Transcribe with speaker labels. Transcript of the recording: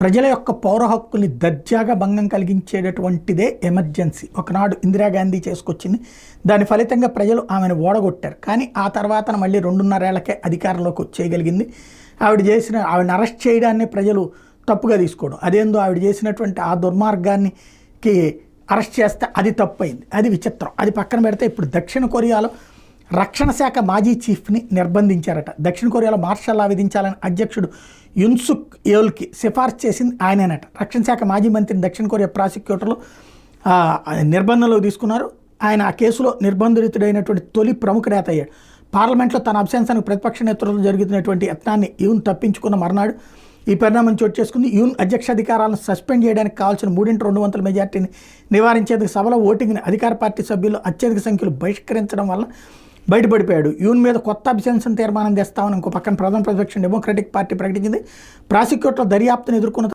Speaker 1: ప్రజల యొక్క పౌర హక్కుల్ని దర్జాగా భంగం కలిగించేటటువంటిదే ఎమర్జెన్సీ. ఒకనాడు ఇందిరాగాంధీ చేసుకొచ్చింది. దాని ఫలితంగా ప్రజలు ఆమెను ఓడగొట్టారు. కానీ ఆ తర్వాత మళ్ళీ రెండున్నరేళ్ళకే అధికారంలోకి వచ్చేయగలిగింది. ఆవిడ చేసిన ఆవిడని అరెస్ట్ చేయడాన్ని ప్రజలు తప్పుగా తీసుకోవడం. అదేందో ఆవిడ చేసినటువంటి ఆ దుర్మార్గానికి అరెస్ట్ చేస్తే అది తప్పైంది. అది విచిత్రం. అది పక్కన పెడితే ఇప్పుడు దక్షిణ కొరియాలో రక్షణ శాఖ మాజీ చీఫ్ని నిర్బంధించారట. దక్షిణ కొరియాలో మార్షల్ లా విధించాలని అధ్యక్షుడు యున్సుక్ యోల్కి సిఫార్సు చేసింది ఆయనేనట. రక్షణ శాఖ మాజీ మంత్రిని దక్షిణ కొరియా ప్రాసిక్యూటర్లు నిర్బంధంలో తీసుకున్నారు. ఆయన ఆ కేసులో నిర్బంధితుడైనటువంటి తొలి ప్రముఖ నేత అయ్యాడు. పార్లమెంట్లో తన అభ్యంతరానికి ప్రతిపక్ష నేతృత్వం జరుగుతున్నటువంటి యత్నాన్ని యూన్ తప్పించుకున్న మర్నాడు ఈ పరిణామం చోటు చేసుకుంది. యూన్ అధ్యక్ష అధికారాలను సస్పెండ్ చేయడానికి కావాల్సిన మూడింటి రెండు వందల మెజార్టీని నివారించేందుకు సభలో ఓటింగ్ని అధికార పార్టీ సభ్యులు అత్యధిక సంఖ్యలో బహిష్కరించడం వల్ల బయటపడిపోయాడు. యూన్ మీద కొత్త అభిశంసన తీర్మానం తెస్తామని ఇంకో పక్కన ప్రధాన ప్రతిపక్షం డెమోక్రటిక్ పార్టీ ప్రకటించింది. ప్రాసిక్యూటర్ దర్యాప్తును ఎదుర్కొన్న